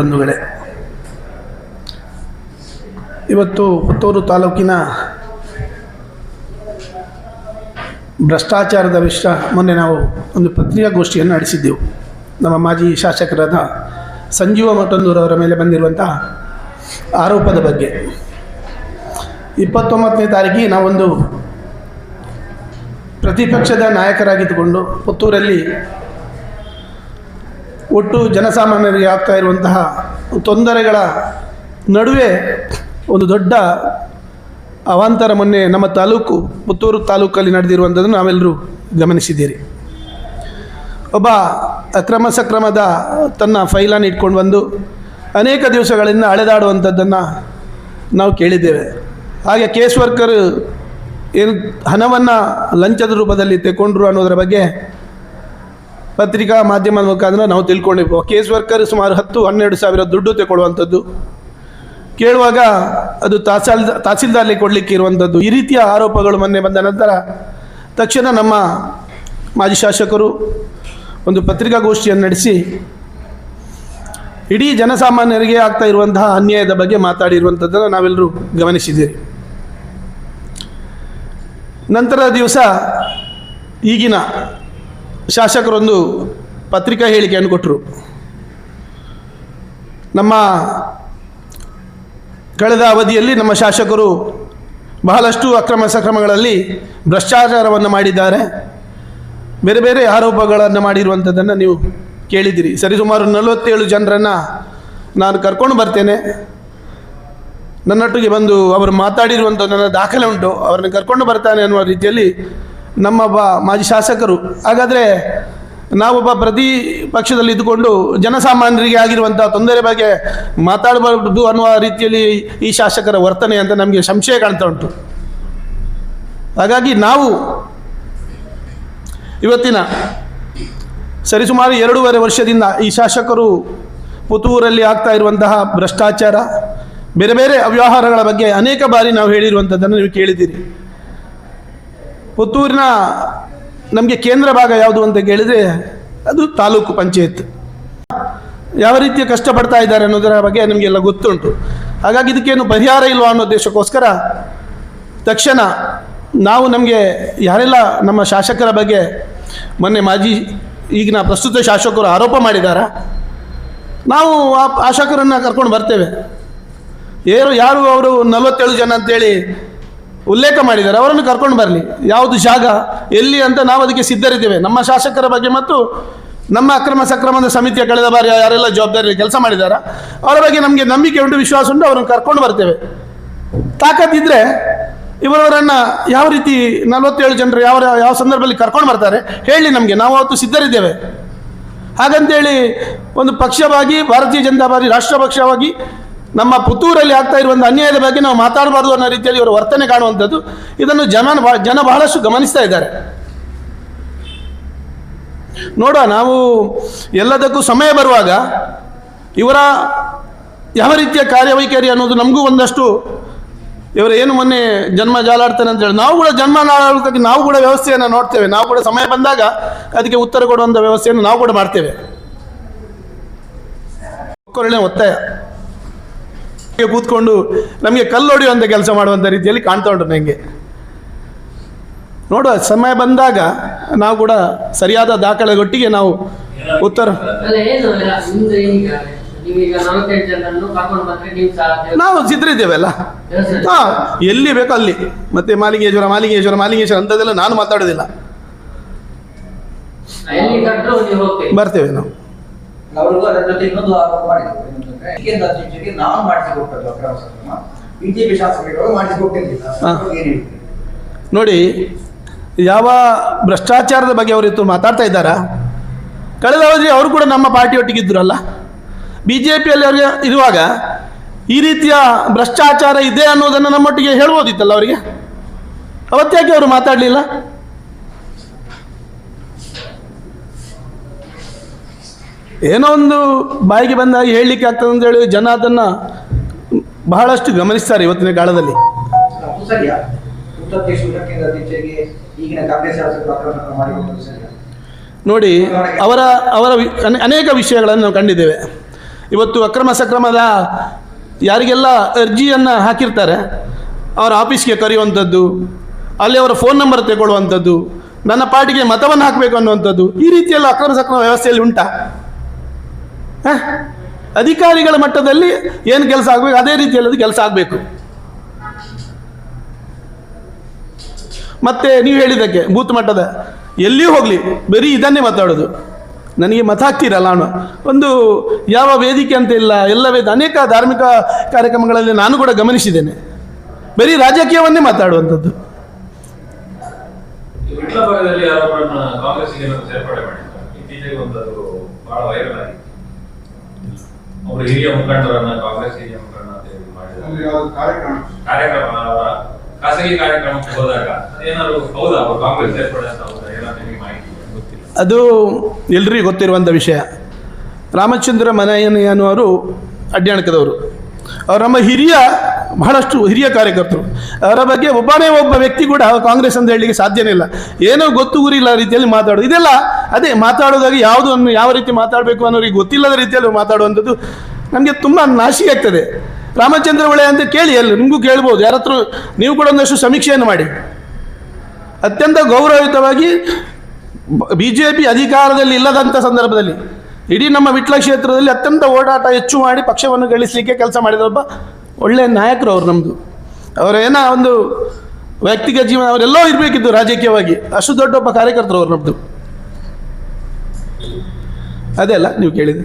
ಬಂಧುಗಳೇ. ಇವತ್ತು ಪುತ್ತೂರು ತಾಲೂಕಿನ ಭ್ರಷ್ಟಾಚಾರದ ವಿಷಯ ಮೊನ್ನೆ ನಾವು ಒಂದು ಪತ್ರಿಕಾಗೋಷ್ಠಿಯನ್ನು ನಡೆಸಿದ್ದೆವು. ನಮ್ಮ ಮಾಜಿ ಶಾಸಕರಾದ ಸಂಜೀವ ಮಠಂದೂರವರ ಮೇಲೆ ಬಂದಿರುವಂಥ ಆರೋಪದ ಬಗ್ಗೆ. ಇಪ್ಪತ್ತೊಂಬತ್ತನೇ ತಾರೀಕಿಗೆ ನಾವೊಂದು ಪ್ರತಿಪಕ್ಷದ ನಾಯಕರಾಗಿದ್ದುಕೊಂಡು ಪುತ್ತೂರಲ್ಲಿ ಒಟ್ಟು ಜನಸಾಮಾನ್ಯರಿಗೆ ಆಗ್ತಾ ಇರುವಂತಹ ತೊಂದರೆಗಳ ನಡುವೆ ಒಂದು ದೊಡ್ಡ ಅವಾಂತರ ಮೊನ್ನೆ ನಮ್ಮ ತಾಲೂಕು, ಪುತ್ತೂರು ತಾಲೂಕಲ್ಲಿ ನಡೆದಿರುವಂಥದ್ದು ನಾವೆಲ್ಲರೂ ಗಮನಿಸಿದ್ದೀರಿ. ಒಬ್ಬ ಅಕ್ರಮ ಸಕ್ರಮದ ತನ್ನ ಫೈಲನ್ನು ಇಟ್ಕೊಂಡು ಬಂದು ಅನೇಕ ದಿವಸಗಳಿಂದ ಅಳೆದಾಡುವಂಥದ್ದನ್ನು ನಾವು ಕೇಳಿದ್ದೇವೆ. ಹಾಗೆ ಕೇಸ್ ವರ್ಕರ್ ಏನು ಹಣವನ್ನು ಲಂಚದ ರೂಪದಲ್ಲಿ ತೆಗೊಂಡ್ರು ಅನ್ನೋದರ ಬಗ್ಗೆ ಪತ್ರಿಕಾ ಮಾಧ್ಯಮದ ಮುಖಾಂತರ ನಾವು ತಿಳ್ಕೊಂಡಿರ್ಬೋದು ಕೇಸ್ ವರ್ಕರ್ ಸುಮಾರು ಹತ್ತು, ಹನ್ನೆರಡು ಸಾವಿರ ದುಡ್ಡು ತಗೊಳ್ಳುವಂಥದ್ದು ಕೇಳುವಾಗ ಅದು ತಹಸೀಲ್ ತಹಸೀಲ್ದಾರ್ಲಿ ಕೊಡಲಿಕ್ಕೆ ಇರುವಂಥದ್ದು. ಈ ರೀತಿಯ ಆರೋಪಗಳು ಮೊನ್ನೆ ಬಂದ ನಂತರ ತಕ್ಷಣ ನಮ್ಮ ಮಾಜಿ ಶಾಸಕರು ಒಂದು ಪತ್ರಿಕಾಗೋಷ್ಠಿಯನ್ನು ನಡೆಸಿ ಇಡೀ ಜನಸಾಮಾನ್ಯರಿಗೆ ಆಗ್ತಾ ಇರುವಂತಹ ಅನ್ಯಾಯದ ಬಗ್ಗೆ ಮಾತಾಡಿರುವಂಥದ್ದನ್ನು ನಾವೆಲ್ಲರೂ ಗಮನಿಸಿದ್ದೀರಿ. ನಂತರದ ದಿವಸ ಈಗಿನ ಶಾಸಕರೊಂದು ಪತ್ರಿಕಾ ಹೇಳಿಕೆಯನ್ನು ಕೊಟ್ಟರು ನಮ್ಮ ಕಳೆದ ಅವಧಿಯಲ್ಲಿ ನಮ್ಮ ಶಾಸಕರು ಬಹಳಷ್ಟು ಅಕ್ರಮ ಸಕ್ರಮಗಳಲ್ಲಿ ಭ್ರಷ್ಟಾಚಾರವನ್ನು ಮಾಡಿದ್ದಾರೆ. ಬೇರೆ ಬೇರೆ ಆರೋಪಗಳನ್ನು ಮಾಡಿರುವಂಥದ್ದನ್ನು ನೀವು ಕೇಳಿದ್ದೀರಿ. ಸರಿಸುಮಾರು ನಲವತ್ತೇಳು ಜನರನ್ನು ನಾನು ಕರ್ಕೊಂಡು ಬರ್ತೇನೆ. ನನ್ನೊಟ್ಟಿಗೆ ಬಂದು ಅವರು ಮಾತಾಡಿರುವಂಥ ನನ್ನ ದಾಖಲೆ ಉಂಟು. ಅವರನ್ನು ಕರ್ಕೊಂಡು ಬರ್ತಾನೆ ಅನ್ನುವ ರೀತಿಯಲ್ಲಿ ನಮ್ಮೊಬ್ಬ ಮಾಜಿ ಶಾಸಕರು. ಹಾಗಾದರೆ ನಾವೊಬ್ಬ ಪ್ರತಿ ಪಕ್ಷದಲ್ಲಿ ಇದ್ದುಕೊಂಡು ಜನಸಾಮಾನ್ಯರಿಗೆ ಆಗಿರುವಂಥ ತೊಂದರೆ ಬಗ್ಗೆ ಮಾತಾಡಬಾರ್ದು ಅನ್ನುವ ರೀತಿಯಲ್ಲಿ ಈ ಶಾಸಕರ ವರ್ತನೆ ಅಂತ ನಮಗೆ ಸಂಶಯ ಕಾಣ್ತಾ ಉಂಟು. ಹಾಗಾಗಿ ನಾವು ಇವತ್ತಿನ ಸರಿಸುಮಾರು ಎರಡೂವರೆ ವರ್ಷದಿಂದ ಈ ಶಾಸಕರು ಪುತ್ತೂರಲ್ಲಿ ಆಗ್ತಾ ಇರುವಂತಹ ಭ್ರಷ್ಟಾಚಾರ, ಬೇರೆ ಬೇರೆ ಅವ್ಯವಹಾರಗಳ ಬಗ್ಗೆ ಅನೇಕ ಬಾರಿ ನಾವು ಹೇಳಿರುವಂಥದ್ದನ್ನು ನೀವು ಕೇಳಿದ್ದೀರಿ. ಪುತ್ತೂರಿನ ನಮಗೆ ಕೇಂದ್ರ ಭಾಗ ಯಾವುದು ಅಂತ ಕೇಳಿದರೆ ಅದು ತಾಲೂಕು ಪಂಚಾಯತ್. ಯಾವ ರೀತಿಯ ಕಷ್ಟಪಡ್ತಾ ಇದ್ದಾರೆ ಅನ್ನೋದರ ಬಗ್ಗೆ ನಮಗೆಲ್ಲ ಗೊತ್ತುಂಟು. ಹಾಗಾಗಿ ಇದಕ್ಕೇನು ಪರಿಹಾರ ಇಲ್ವಾ ಅನ್ನೋ ಉದ್ದೇಶಕ್ಕೋಸ್ಕರ ತಕ್ಷಣ ನಾವು ನಮಗೆ ಯಾರೆಲ್ಲ ನಮ್ಮ ಶಾಸಕರ ಬಗ್ಗೆ ಮೊನ್ನೆ ಮಾಜಿ ಈಗಿನ ಪ್ರಸ್ತುತ ಶಾಸಕರು ಆರೋಪ ಮಾಡಿದಾರ, ನಾವು ಆ ಶಾಸಕರನ್ನು ಕರ್ಕೊಂಡು ಬರ್ತೇವೆ. ಏನು ಯಾರು ಅವರು ನಲವತ್ತೇಳು ಜನ ಅಂತೇಳಿ ಉಲ್ಲೇಖ ಮಾಡಿದ್ದಾರೆ. ಅವರನ್ನು ಕರ್ಕೊಂಡು ಬರಲಿ. ಯಾವುದು ಜಾಗ, ಎಲ್ಲಿ ಅಂತ ನಾವು ಅದಕ್ಕೆ ಸಿದ್ಧರಿದ್ದೇವೆ. ನಮ್ಮ ಶಾಸಕರ ಬಗ್ಗೆ ಮತ್ತು ನಮ್ಮ ಅಕ್ರಮ ಸಕ್ರಮದ ಸಮಿತಿಯ ಕಳೆದ ಬಾರಿ ಯಾರೆಲ್ಲ ಜವಾಬ್ದಾರಿ ಕೆಲಸ ಮಾಡಿದಾರ ಅವರ ಬಗ್ಗೆ ನಮಗೆ ನಂಬಿಕೆ ಉಂಟು, ವಿಶ್ವಾಸ ಉಂಟು, ಅವರನ್ನು ಕರ್ಕೊಂಡು ಬರ್ತೇವೆ. ತಾಕತ್ತಿದ್ರೆ ಇವರವರನ್ನು ಯಾವ ರೀತಿ ನಲವತ್ತೇಳು ಜನರು ಯಾವ ಯಾವ ಸಂದರ್ಭದಲ್ಲಿ ಕರ್ಕೊಂಡು ಬರ್ತಾರೆ ಹೇಳಿ ನಮಗೆ. ನಾವು ಅವತ್ತು ಸಿದ್ಧರಿದ್ದೇವೆ. ಹಾಗಂತೇಳಿ ಒಂದು ಪಕ್ಷವಾಗಿ, ಭಾರತೀಯ ಜನತಾ ಪಾರ್ಟಿ ರಾಷ್ಟ್ರ ಪಕ್ಷವಾಗಿ ನಮ್ಮ ಪುತ್ತೂರಲ್ಲಿ ಆಗ್ತಾ ಇರುವಂಥ ಅನ್ಯಾಯದ ಬಗ್ಗೆ ನಾವು ಮಾತಾಡಬಾರ್ದು ಅನ್ನೋ ರೀತಿಯಲ್ಲಿ ಇವರ ವರ್ತನೆ ಕಾಣುವಂಥದ್ದು. ಇದನ್ನು ಜನ ಜನ ಬಹಳಷ್ಟು ಗಮನಿಸ್ತಾ ಇದ್ದಾರೆ. ನೋಡ ನಾವು ಎಲ್ಲದಕ್ಕೂ ಸಮಯ ಬರುವಾಗ ಇವರ ಯಾವ ರೀತಿಯ ಕಾರ್ಯವೈಖರಿ ಅನ್ನೋದು ನಮಗೂ ಒಂದಷ್ಟು ಇವರು ಏನು ಮೊನ್ನೆ ಜನ್ಮ ಜಾಲಾಡ್ತಾರೆ ಅಂತ ಹೇಳಿ, ನಾವು ಕೂಡ ಜನ್ಮ ಜಾಲಾಡೋದಕ್ಕೆ ನಾವು ಕೂಡ ವ್ಯವಸ್ಥೆಯನ್ನು ನೋಡ್ತೇವೆ. ನಾವು ಕೂಡ ಸಮಯ ಬಂದಾಗ ಅದಕ್ಕೆ ಉತ್ತರ ಕೊಡುವಂಥ ವ್ಯವಸ್ಥೆಯನ್ನು ನಾವು ಕೂಡ ಮಾಡ್ತೇವೆ. ಒತ್ತಾಯ. ಕೂತ್ಕೊಂಡು ನಮಗೆ ಕಲ್ಲು ಹೊಡೆಯುವಂಥ ಕೆಲಸ ಮಾಡುವಂಥ ರೀತಿಯಲ್ಲಿ ಕಾಣ್ತಾ ಉಂಟು ನನಗೆ ನೋಡುವ ಸಮಯ ಬಂದಾಗ ನಾವು ಕೂಡ ಸರಿಯಾದ ದಾಖಲೆಗೊಟ್ಟಿಗೆ ನಾವು ಉತ್ತರ ನೀವು ಸಿದ್ಧರಿದ್ದೇವಲ್ಲ ಹಾ ಎಲ್ಲಿ ಬೇಕೋ ಅಲ್ಲಿ. ಮತ್ತೆ ಮಾಲಿಂಗೇಶ್ವರ ಮಾಲಿಂಗೇಶ್ವರ ಮಾಲಿಂಗೇಶ್ವರ ಅಂತದೆಲ್ಲ ನಾನು ಮಾತಾಡೋದಿಲ್ಲ. ಬರ್ತೇವೆ ನಾವು. ಅಧ್ಯಕ್ಷರಿಗೆ ನಾನು ಮಾಡಿಸಿಕೊಟ್ಟದ್ದು ಅಕ್ರಮ ಸಕ್ರಮ ಬಿಜೆಪಿ ಶಾಸಕರು ಮಾಡಿಸಿಕೊಟ್ಟಿರಲಿಲ್ಲ ಹಾ. ನೋಡಿ ಯಾವ ಭ್ರಷ್ಟಾಚಾರದ ಬಗ್ಗೆ ಅವರಿತ್ತು ಮಾತಾಡ್ತಾ ಇದ್ದಾರಾ? ಕಳೆದ ಅವಧಿ ಅವರು ಕೂಡ ನಮ್ಮ ಪಾರ್ಟಿಯೊಟ್ಟಿಗೆ ಇದ್ರಲ್ಲ. ಬಿ ಜೆ ಪಿಯಲ್ಲಿ ಅವರಿಗೆ ಇರುವಾಗ ಈ ರೀತಿಯ ಭ್ರಷ್ಟಾಚಾರ ಇದೆ ಅನ್ನೋದನ್ನು ನಮ್ಮೊಟ್ಟಿಗೆ ಹೇಳ್ಬೋದಿತ್ತಲ್ಲ ಅವರಿಗೆ? ಅವತ್ತ್ಯಾಕೆ ಅವರು ಮಾತಾಡಲಿಲ್ಲ? ಏನೋ ಒಂದು ಬಾಯಿಗೆ ಬಂದಾಗ ಹೇಳಲಿಕ್ಕೆ ಆಗ್ತದೆ ಅಂತೇಳಿ ಜನ ಅದನ್ನು ಬಹಳಷ್ಟು ಗಮನಿಸ್ತಾರೆ ಇವತ್ತಿನ ಕಾಲದಲ್ಲಿ. ನೋಡಿ ಅವರ ಅವರ ಅನೇಕ ವಿಷಯಗಳನ್ನು ನಾವು ಕಂಡಿದ್ದೇವೆ. ಇವತ್ತು ಅಕ್ರಮ ಸಕ್ರಮದ ಯಾರಿಗೆಲ್ಲ ಅರ್ಜಿಯನ್ನು ಹಾಕಿರ್ತಾರೆ ಅವರ ಆಫೀಸ್ಗೆ ಕರೆಯುವಂಥದ್ದು ಅಲ್ಲಿ ಅವರ ಫೋನ್ ನಂಬರ್ ತಗೊಳ್ಳುವಂಥದ್ದು ನನ್ನ ಪಾರ್ಟಿಗೆ ಮತವನ್ನು ಹಾಕಬೇಕು ಅನ್ನುವಂಥದ್ದು ಈ ರೀತಿಯೆಲ್ಲ ಅಕ್ರಮ ಸಕ್ರಮ ವ್ಯವಸ್ಥೆಯಲ್ಲಿ ಉಂಟಾ? ಅಧಿಕಾರಿಗಳ ಮಟ್ಟದಲ್ಲಿ ಏನು ಕೆಲಸ ಆಗಬೇಕು? ಅದೇ ರೀತಿಯಲ್ಲಿ ಅದು ಕೆಲಸ ಆಗಬೇಕು. ಮತ್ತೆ ನೀವು ಹೇಳಿದ್ದಕ್ಕೆ, ಬೂತ್ ಮಟ್ಟದ. ಎಲ್ಲಿಯೂ ಹೋಗಲಿ, ಬರೀ ಇದನ್ನೇ ಮಾತಾಡೋದು. ನನಗೆ ಮತ ಹಾಕ್ತೀರಲ್ಲ ನಾನು ಒಂದು ಯಾವ ವೇದಿಕೆ ಅಂತ ಇಲ್ಲ, ಎಲ್ಲ ವೇದ ಅನೇಕ ಧಾರ್ಮಿಕ ಕಾರ್ಯಕ್ರಮಗಳಲ್ಲಿ ನಾನು ಕೂಡ ಗಮನಿಸಿದ್ದೇನೆ. ಬರೀ ರಾಜಕೀಯವನ್ನೇ ಮಾತಾಡುವಂಥದ್ದು. ಕಾಂಗ್ರೆಸ್ಗೆ ಸೇರ್ಪಡೆ ಮಾಡಿದ್ರು ಇತ್ತೀಚೆಗೆ ಬಹಳ ವೈರಲ್ ಆಗಿತ್ತು ಒಬ್ರು ಹಿರಿಯ ಮುಖಂಡರನ್ನ ಕಾಂಗ್ರೆಸ್ ಹಿರಿಯ ಮುಖಂಡರನ್ನ ಮಾಡಿದ್ದಾರೆ. ಕಾರ್ಯಕ್ರಮ? ಅವರ ಖಾಸಗಿ ಕಾರ್ಯಕ್ರಮಕ್ಕೆ ಹೋದಾಗ ಅದೇನಾದ್ರು ಹೌದಾ? ಅವರು ಕಾಂಗ್ರೆಸ್ ಸೇರ್ಪಡೆ ಅಂತ ಹೌದಾ ಏನಾದ್ರು ನಿಮಗೆ ಮಾಹಿತಿ ಗೊತ್ತಿಲ್ಲ. ಅದು ಎಲ್ರಿಗೂ ಗೊತ್ತಿರುವಂಥ ವಿಷಯ. ರಾಮಚಂದ್ರ ಮನಯನಯ್ಯನವರು ಅನ್ನುವರು ಅಡ್ಯಾಣಕದವರು. ಅವರು ನಮ್ಮ ಹಿರಿಯ ಬಹಳಷ್ಟು ಹಿರಿಯ ಕಾರ್ಯಕರ್ತರು. ಅವರ ಬಗ್ಗೆ ಒಬ್ಬನೇ ಒಬ್ಬ ವ್ಯಕ್ತಿ ಕೂಡ ಕಾಂಗ್ರೆಸ್ ಅಂತ ಹೇಳಲಿಕ್ಕೆ ಸಾಧ್ಯನೇ ಇಲ್ಲ. ಏನೋ ಗೊತ್ತು ಗುರಿಲ್ಲ ರೀತಿಯಲ್ಲಿ ಮಾತಾಡೋದು. ಇದೆಲ್ಲ ಅದೇ ಮಾತಾಡೋದಾಗಿ ಯಾವುದು ಅನ್ನು ಯಾವ ರೀತಿ ಮಾತಾಡಬೇಕು ಅನ್ನೋರಿಗೆ ಗೊತ್ತಿಲ್ಲದ ರೀತಿಯಲ್ಲಿ ಮಾತಾಡುವಂಥದ್ದು ನಮಗೆ ತುಂಬ ನಾಶಿ ಆಗ್ತದೆ. ರಾಮಚಂದ್ರ ಒಳ್ಳೆ ಅಂತ ಕೇಳಿ ಎಲ್ಲ ನಿಮಗೂ ಕೇಳ್ಬೋದು. ಯಾರತ್ರ ನೀವು ಕೂಡ ಒಂದಷ್ಟು ಸಮೀಕ್ಷೆಯನ್ನು ಮಾಡಿ. ಅತ್ಯಂತ ಗೌರವಯುತವಾಗಿ ಬಿ ಜೆ ಪಿ ಅಧಿಕಾರದಲ್ಲಿ ಇಲ್ಲದಂಥ ಸಂದರ್ಭದಲ್ಲಿ ಇಡೀ ನಮ್ಮ ವಿಟ್ಲ ಕ್ಷೇತ್ರದಲ್ಲಿ ಅತ್ಯಂತ ಓಡಾಟ ಹೆಚ್ಚು ಮಾಡಿ ಪಕ್ಷವನ್ನು ಗಳಿಸಲಿಕ್ಕೆ ಕೆಲಸ ಮಾಡಿದ ಒಬ್ಬ ಒಳ್ಳೆಯ ನಾಯಕರು ಅವರು ನಮ್ಮದು ಅವರೇನ ಒಂದು ವ್ಯಕ್ತಿಗತ ಜೀವನ ಅವರೆಲ್ಲೋ ಇರಬೇಕಿತ್ತು ರಾಜಕೀಯವಾಗಿ. ಅಷ್ಟು ದೊಡ್ಡ ಒಬ್ಬ ಕಾರ್ಯಕರ್ತರು ಅವರು ನಮ್ಮದು ಅದೇ ಅಲ್ಲ, ನೀವು ಕೇಳಿದೆ